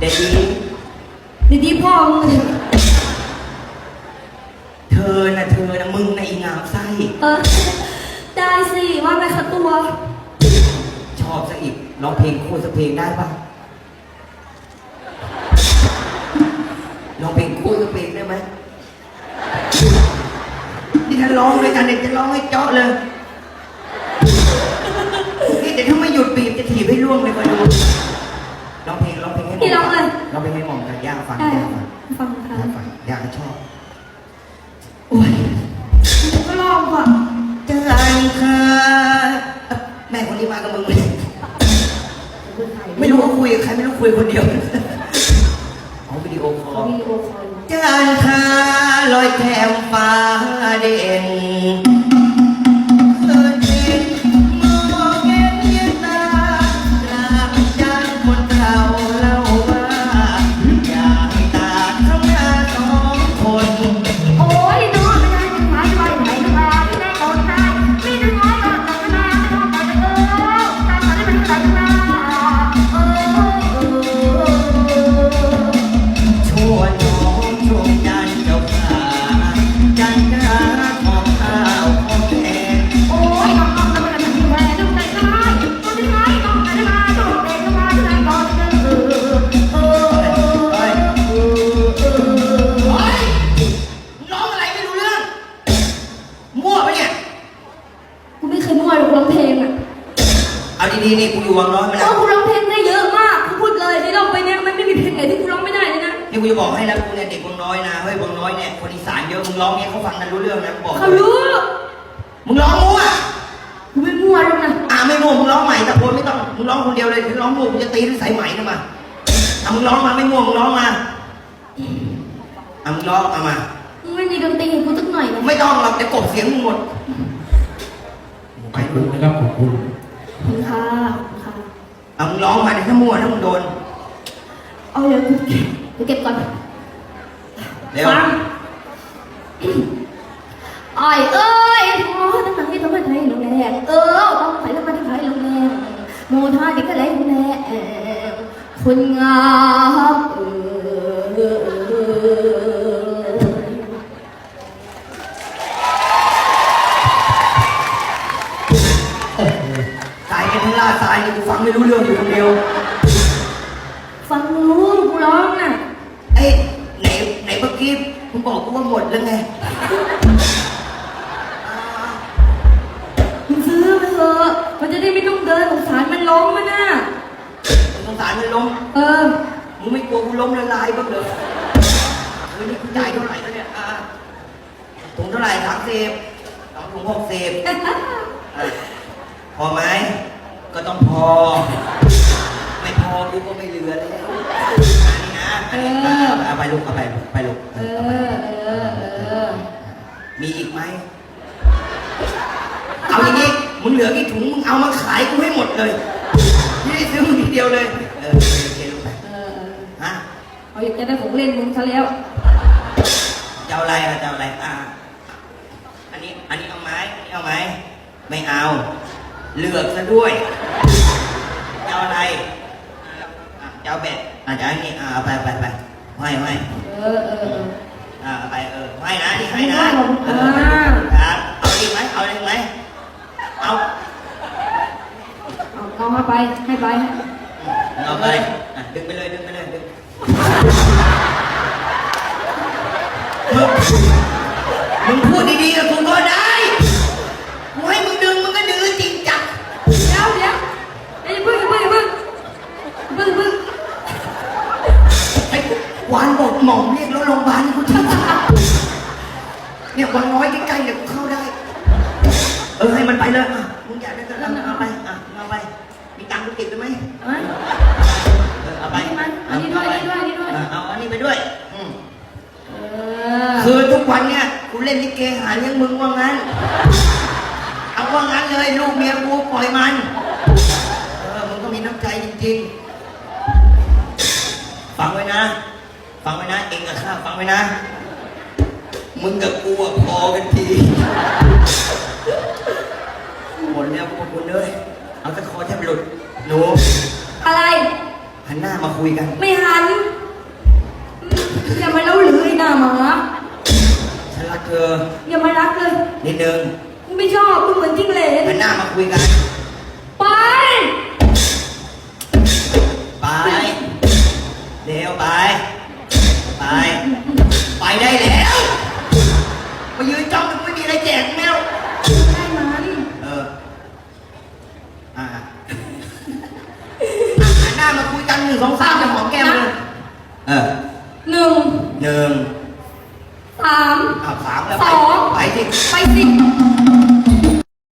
เด็กดีดีดีพ่อมึงเธอนะเธอนะมึงในะอีงามไส้ เออ ได้สิว่าไงคะตัว ชอบซะอีกร้องเพลงคู่สักเพลงได้ปะร้องเพลงคู่สักเพลงได้ไหมนี่ถ้าร้องด้วยกันเด็กจะร้องให้เจาะเลยนี่เดี๋ยวถ้าไม่หยุดปีบจะถีบให้ร่วงเลยมาดูร้องเพลง ร้องเพลงให้หมพี่ร้องเลยร้องเพลงให้หมอมกันย่าฟังได้ ย่าฟังฟังค่ะย่าฟังย่าก็ชอบโอ้ยก็ลองว่ะจันค่ะแม่คนนี้มากับมึงไหมไม่รู้ว่าคุยกับใครไม่รู้คุยคนเดียวเอาวิดีโอคอเขาลวิดีโอคอลจันทราลอยแถมฟ้าเด่น ดีๆนี่กูอยู่วังน้อยมาเอแล้อวกูร้องเพลงได้เยอะมากกูพูดเลยในร้องไปเนี่ยมันไม่มีเพลงไหนที่กูร้องไม่ได้เลยนะนี่กูจะบอกให้แล้วกูเนี่ยเด็กวังน้อยนะเฮ้ยวังน้อยเนี่ยคนอีสานเยอะมึงร้องเนี่ยเขาฟังกันรู้เรื่องนะกูบอกเขารู้มึงร้องมั่วกูไม่มั่วหรอกนะอ่าไม่มั่วมึงร้องใหม่ตะโกนไม่ต้องมึงร้องคนเดียวเลยถ้าร้องมั่วกูจะตีด้วยสายไหมนะมาอะมึงร้องมาไม่มั่วมึงร้องมาอะมึงร้องเอามา มึงไม่มีดนตรีให้กูสักหน่อยนะไม่ต้องหรอกเดี๋ยวกบเสียงมึงหมด ขอบคุณนะครับขอบคุณขอบคุณค่ะขอบคุณค่ะ เอามึงร้องมาเดี๋ยวถ้ามั่วถ้ามึงโดน เอาเดี๋ยวกูเก็บเดี๋ยวเก็บก่อนเร็ว ฟังอ้อยเอ้ยโอ้ตั้งแต่ที่ทำไมไทยลงแรงเออต้องไปทำไมไทยลงแรงโมท่าเด็กก็แรงแรงคนงามเออ สายกันทั้งล่าสายนี่กูฟังไม่รู้เรื่องอยู่คนเดียว ฟังรู้กูร้องน่ะเอ้ยไหนไหนเมื่อกี้มึงบอกกูว่าหมดแล้วไงมึงซื้อไปเถอะมันจะได้ไม่ต้องเดินสงสารมันล้มมันน่ะสงสารมันล้มเออมึงไม่กลัวกูล้มละลายบ้างเหรอเฮ้ยนี่กูจ่ายเท่าไหร่แล้วเนี่ยอ่าถุงเท่าไหร่สามสิบสองถุงหกสิบอะพอไหม ก็ต้องพอ ไม่พอกูก็ไม่เหลือแล้วอันนี้นะอันนี้เออเอาไปลูกเอาไปไปลูกเอเอาไปอเออเออมีอีกไหมเอาอย่างนี้มึงเหลือกี่ถุงมึงเอามาขายกูให้หมดเลยไม่ได้ซื้อมึงทีเดียวเลย เออโอเคลูกไปเออฮะเอาอยากจะได้ของเล่นมึงซะแล้วจะเอาอะไรอะจะเอาอะไรอะอันนี้อันนี้เอาไหมอันนี้เอาไหมไม่เอา เลือกซะด้วยจะเอาอะไรอะจะเอาแบตอะจะเอาอันนี้อะเอาไปไปไปไม่ไม่เออเออเออ อะเอาไปเออไม่นะนี่ให้นะไม่ขอบคุณเอค่ะอครับเอาอีกไหมเอาอะไรอีกไหมเอาเอาเอามาไปให้ไปเอาไปอะดึงไปเลยดึงไปเลยดึงมึงมึงพูดดีๆกับกูก็ได้กู วานบอกหมอมเรียกรถโรงพยาบาลให้กูทีเนี่ยวันน้อยใกล้ๆเนี่ยกูเข้าได้ เออให้มันไปเลยอะมึงอยากได้ก็เอาเอาไปอะเอาไป มีตังค์กูเก็บได้ไหมเอ้ยเออเอาไปอันนี้ด้วยอันนี้ด้วยอันนี้ด้วย เออเอาอันนี้ไปด้วยอืมเออคือทุกวันเนี่ยกูเล่นลิเกหาเลี้ยงมึงว่างั้น เอาว่างั้นเลยลูกเมียกูปล่อยมัน เออมึงก็มีน้ำใจจริงๆ ฟังไว้นะ ฟังไว้นะ เองกับข้าฟังไว้นะ มึงกับกูอะพอกันทีหมดแล้วพวกคุณเลยเอาตะคอแทบหลุดหนูอะไรหหันหน้ามาคุยกัน ไม่หันอย่ามาเล่าหรือไอ้หน้าหมาฉันรักเธออย่ามารักเลยนิดนึงกูไม่ชอบกูเหมือนจิ้งเหลนหันหน้ามาคุยกัน ไปได้แล้วมายืนจ้องมันไม่มีอะไรแจกแมวได้มันเอออ่าอะหันหน้ามาคุยกันหนึ่งสองสามจะหอมแก้มเลยเออหนึ่งหนึ่งสามอ้าวสามแล้วสไปองไปสิไปสิ